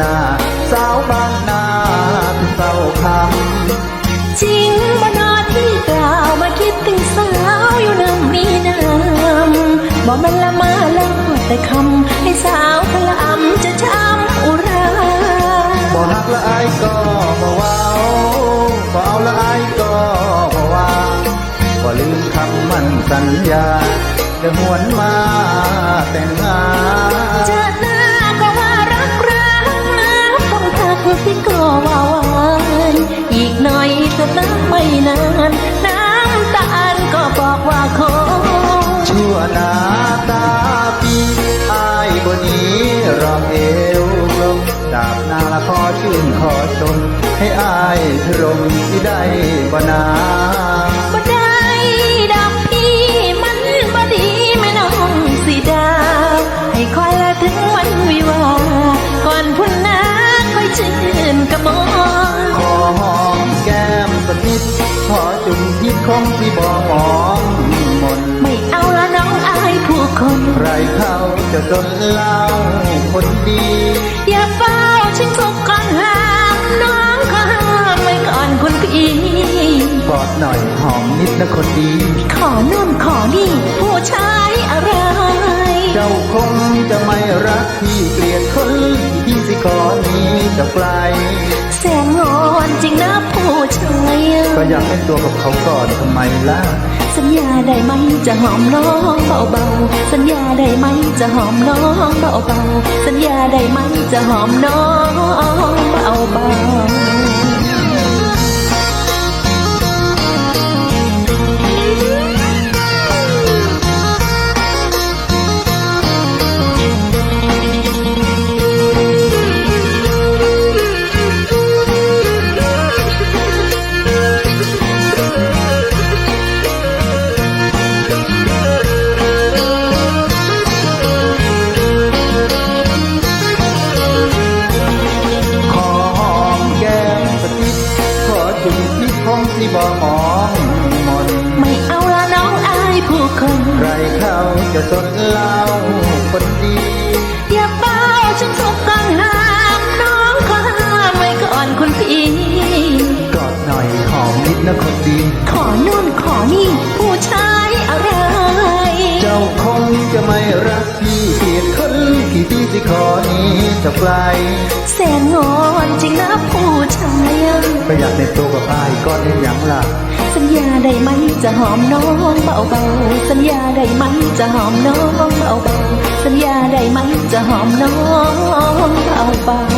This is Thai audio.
นาสาวบ้านนาคือเฝ้าคำจริงบ่นาที่กล่าวมาคิดถึงสาวอยู่นำมีน้ำบอกมันละมาแล้วแต่คำให้สาวพละอำจะช้ำอุราบอกหักละอายก็บ่ว่าบ่เอาละอายก็บ่ว่าบ่ลืมคำมันสัญญาจะหวนมาแต่งงาน ชั่วนาตาปีอายบนนี้รองเอวกลมดาบนาละขอชื่นขอชม ให้อายพรมที่ได้บนา คนใครเขาจะจนเล่าคนดี อย่าเฝ้าชิงสุกก่อนห้ามน้องก็ห้ามไว้ก่อนคุณพี่กอดหน่อยหอมนิดนะคนดี ขอนู่นขอนี่ ผู้ชายอะไร เจ้าคงจะไม่รักพี่เกลียดคนที่สิขอหนี้เจะไกลแสงงอนจริงนะผู้ชายก็ อยากเป็นตัวกับเขาก่อนทำไมล่ะ สัญญาได้ไหมจะหอมน้องเบาๆ สัญญาได้ไหมจะหอมน้องเบาๆ สัญญาได้ไหมจะหอมน้องเบาๆ บ่หอมมนไม่เอาละน้องอายผู้คนใครเขาจะสนเล่าคนดีอย่าเป้าฉันทุกกังห้ามน้องขอห้ามไว้ก่อนคุณพี่กอดหน่อยหอมนิดนะคนดี ขอนู่นขอนี่ผู้ชายอะไร เจ้าคงจะไม่รักพี่เกลียดคนที่พี่สิขอหนี้เจะไกลแสนงอนจริงนะผู้ชายก็อยากในตัวกับอ้ายก็เห็นอย่างล่ะ สัญญาได้ไหมจะหอมน้องเบาๆสัญญาได้ไหมจะหอมน้องเบาๆสัญญาได้ไหมจะหอมน้องเบาๆ